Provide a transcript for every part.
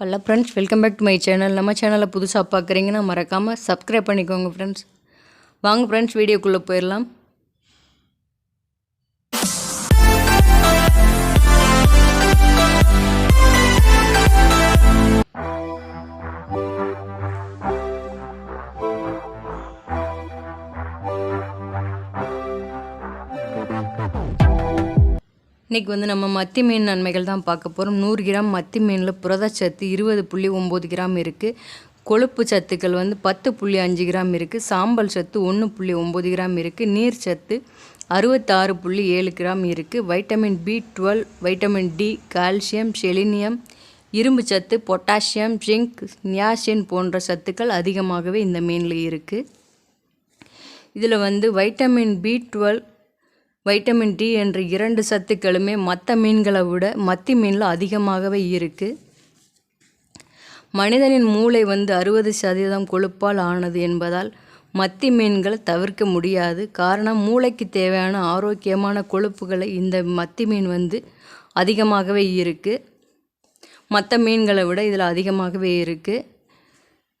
Hello friends welcome back to my channel. நம்ம சேனலை புதுசாக பார்க்குறீங்கன்னா மறக்காமல் சப்ஸ்கிரைப் பண்ணிக்கோங்க ஃப்ரெண்ட்ஸ். வாங்க ஃப்ரெண்ட்ஸ் வீடியோக்குள்ளே போயிடலாம். இன்றைக்கி வந்து நம்ம மத்தி மீன் நன்மைகள் தான் பார்க்க போகிறோம் நூறு கிராம் மத்தி மீனில் புரதச்சத்து இருபது புள்ளி ஒம்பது கிராம் இருக்குது கொழுப்பு சத்துக்கள் வந்து பத்து புள்ளி அஞ்சு கிராம் இருக்குது சாம்பல் சத்து ஒன்று புள்ளி ஒம்பது கிராம் இருக்குது நீர் சத்து அறுபத்தாறு புள்ளி ஏழு கிராம் இருக்குது vitamin B twelve vitamin D calcium selenium இரும்பு சத்து பொட்டாசியம் ஜிங்க் நியாசின் போன்ற சத்துக்கள் அதிகமாகவே இந்த மீனில் இருக்குது இதில் வந்து vitamin B twelve vitamin D என்ற இரண்டு சத்துக்களுமே மற்ற மீன்களை விட மத்தி மீனில் அதிகமாகவே இருக்குது மனிதனின் மூளை வந்து அறுபது சதவீதம் கொழுப்பால் ஆனது என்பதால் மத்தி மீன்களை தவிர்க்க முடியாது. காரணம் மூளைக்கு தேவையான ஆரோக்கியமான கொழுப்புகளை இந்த மத்தி மீன் வந்து அதிகமாகவே இருக்குது மற்ற மீன்களை விட இதில் அதிகமாகவே இருக்குது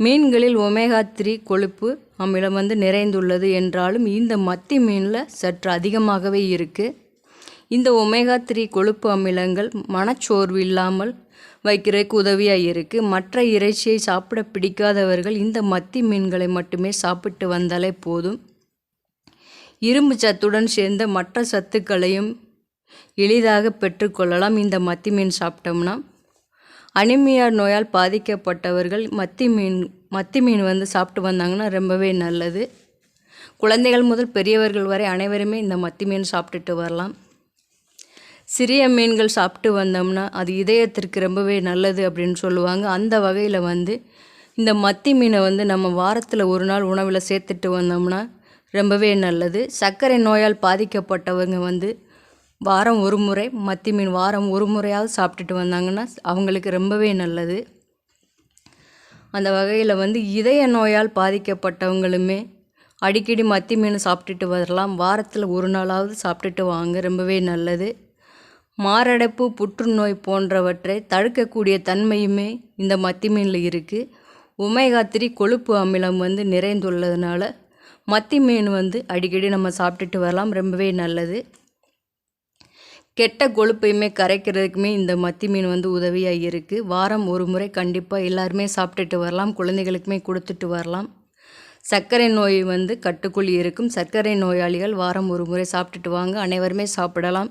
மீன்களில் ஒமேகா த்ரீ கொழுப்பு அமிலம் வந்து நிறைந்துள்ளது என்றாலும் இந்த மத்தி மீனில் சற்று அதிகமாகவே இருக்குது இந்த ஒமேகா த்ரீ கொழுப்பு அமிலங்கள் மனச்சோர்வு இல்லாமல் வைக்கிறதுக்கு உதவியாக இருக்குது மற்ற இறைச்சியை சாப்பிட பிடிக்காதவர்கள் இந்த மத்தி மீன்களை மட்டுமே சாப்பிட்டு வந்தாலே போதும். இரும்பு சத்துடன் சேர்ந்த மற்ற சத்துக்களையும் எளிதாக பெற்றுக்கொள்ளலாம் இந்த மத்தி மீன் சாப்பிட்டோம்னா அனிமியா நோயால் பாதிக்கப்பட்டவர்கள் மத்தி மீன் மத்தி மீன் வந்து சாப்பிட்டு வந்தாங்கன்னா ரொம்பவே நல்லது. குழந்தைகள் முதல் பெரியவர்கள் வரை அனைவருமே இந்த மத்தி மீன் சாப்பிட்டுட்டு வரலாம். சிறிய மீன்கள் சாப்பிட்டு வந்தோம்னா அது இதயத்திற்கு ரொம்பவே நல்லது அப்படின்னு சொல்லுவாங்க. அந்த வகையில் வந்து இந்த மத்தி மீனை வந்து நம்ம வாரத்தில் ஒரு நாள் உணவில் சேர்த்துட்டு வந்தோம்னா ரொம்பவே நல்லது. சர்க்கரை நோயால் பாதிக்கப்பட்டவங்க வந்து வாரம் ஒரு முறை மத்தி மீன் வாரம் ஒரு முறையாவது சாப்பிட்டுட்டு வந்தாங்கன்னா அவங்களுக்கு ரொம்பவே நல்லது. அந்த வகையில் வந்து இதய நோயால் பாதிக்கப்பட்டவங்களுமே அடிக்கடி மத்தி மீன் சாப்பிட்டுட்டு வரலாம். வாரத்தில் ஒரு நாளாவது சாப்பிட்டுட்டு வாங்க ரொம்பவே நல்லது. மாரடைப்பு புற்றுநோய் போன்றவற்றை தடுக்கக்கூடிய தன்மையுமே இந்த மத்தி மீனில் இருக்குது ஒமேகா த்ரீ கொழுப்பு அமிலம் வந்து நிறைந்துள்ளதுனால மத்தி மீன் வந்து அடிக்கடி நம்ம சாப்பிட்டுட்டு வரலாம் ரொம்பவே நல்லது. கெட்ட கொழுப்பையுமே கரைக்கிறதுக்குமே இந்த மத்தி மீன் வந்து உதவியாக இருக்குது வாரம் ஒரு முறை கண்டிப்பாக எல்லாருமே சாப்பிட்டுட்டு வரலாம். குழந்தைகளுக்குமே கொடுத்துட்டு வரலாம். சர்க்கரை நோய் வந்து கட்டுக்குள் இருக்கும். சர்க்கரை நோயாளிகள் வாரம் ஒரு முறை சாப்பிட்டுட்டு வாங்க. அனைவருமே சாப்பிடலாம்.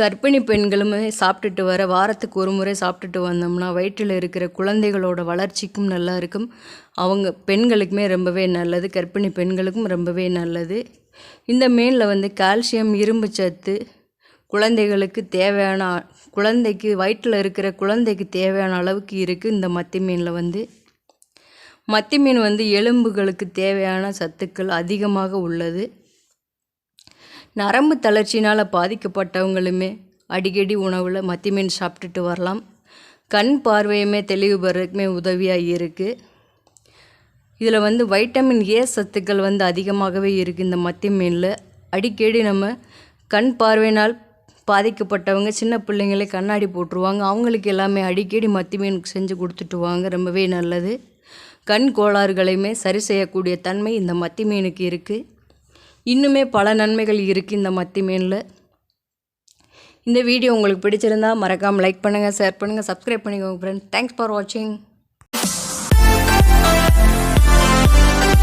கர்ப்பிணி பெண்களுமே சாப்பிட்டுட்டு வர வாரத்துக்கு ஒரு முறை சாப்பிட்டுட்டு வந்தோம்னா வயிற்றில் இருக்கிற குழந்தைகளோட வளர்ச்சிக்கும் நல்லா இருக்கும். அவங்க பெண்களுக்குமே ரொம்பவே நல்லது. கர்ப்பிணி பெண்களுக்கும் ரொம்பவே நல்லது. இந்த மீனில் வந்து கால்சியம் இரும்பு சத்து குழந்தைகளுக்கு தேவையான குழந்தைக்கு வயிற்றில் இருக்கிற குழந்தைக்கு தேவையான அளவுக்கு இருக்குது இந்த மத்தி மீனில் வந்து. மத்தி மீன் வந்து எலும்புகளுக்கு தேவையான சத்துக்கள் அதிகமாக உள்ளது. நரம்பு தளர்ச்சினால் பாதிக்கப்பட்டவங்களுமே அடிக்கடி உணவில் மத்தி மீன் சாப்பிட்டுட்டு வரலாம். கண் பார்வையுமே தெளிவு பெறதுக்குமே உதவியாக இருக்குது இதில் வந்து வைட்டமின் ஏ சத்துக்கள் வந்து அதிகமாகவே இருக்குது இந்த மத்தி மீனில். அடிக்கடி நம்ம கண் பார்வையினால் பாதிக்கப்பட்டவங்க சின்ன பிள்ளைங்களே கண்ணாடி போட்டுருவாங்க. அவங்களுக்கு எல்லாமே அடிக்கடி மத்தி மீன் செஞ்சு கொடுத்துட்டு வாங்க ரொம்பவே நல்லது. கண் கோளாறுகளையுமே சரி செய்யக்கூடிய தன்மை இந்த மத்தி மீனுக்கு இருக்குது இன்னுமே பல நன்மைகள் இருக்குது இந்த மத்தி மீனில். இந்த வீடியோ உங்களுக்கு பிடிச்சிருந்தா மறக்காமல் லைக் பண்ணுங்கள் ஷேர் பண்ணுங்கள் சப்ஸ்கிரைப் பண்ணிக்கோங்க ஃப்ரெண்ட்ஸ் தேங்க்ஸ் ஃபார் வாட்சிங்